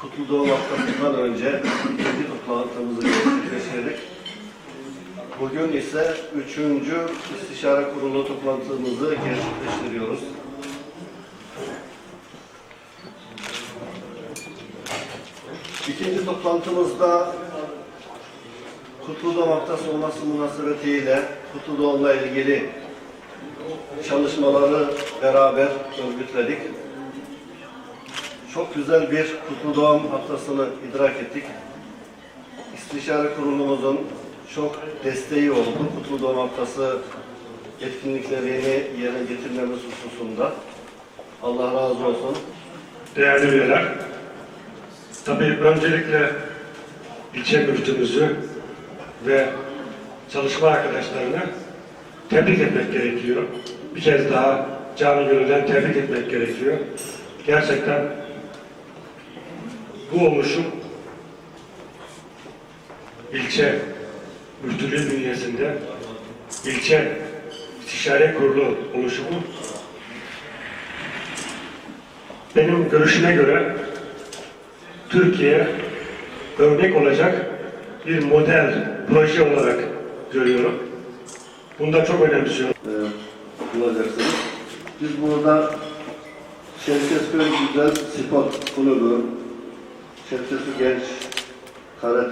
Kutlu Doğum Haftası'ndan önce ikinci toplantımızı gerçekleştirdik. Bugün ise üçüncü istişare kurulu toplantımızı gerçekleştiriyoruz. İkinci toplantımızda Kutlu Doğum Haftası olması münasebetiyle Kutlu Doğum'la ilgili çalışmaları beraber örgütledik. Çok güzel bir Kutlu Doğum Haftası'nı idrak ettik. İstişare Kurulumuzun çok desteği oldu. Kutlu Doğum Haftası etkinliklerini yerine getirmemiz hususunda. Allah razı olsun. değerli üyeler. Tabii öncelikle ilçe müftümüzü ve çalışma arkadaşlarını tebrik etmek gerekiyor. Bir kez daha canı gönülden tebrik etmek gerekiyor. Gerçekten bu oluşum ilçe müftülüğü bünyesinde ilçe istişare kurulu oluşumu benim görüşüme göre Türkiye örnek olacak bir model proje olarak görüyorum. Bunda çok önemsiyorum. e, bulacaksınız. Biz burada Şevketköy Güzel Spor Kulübü, Şevketköy Genç Karate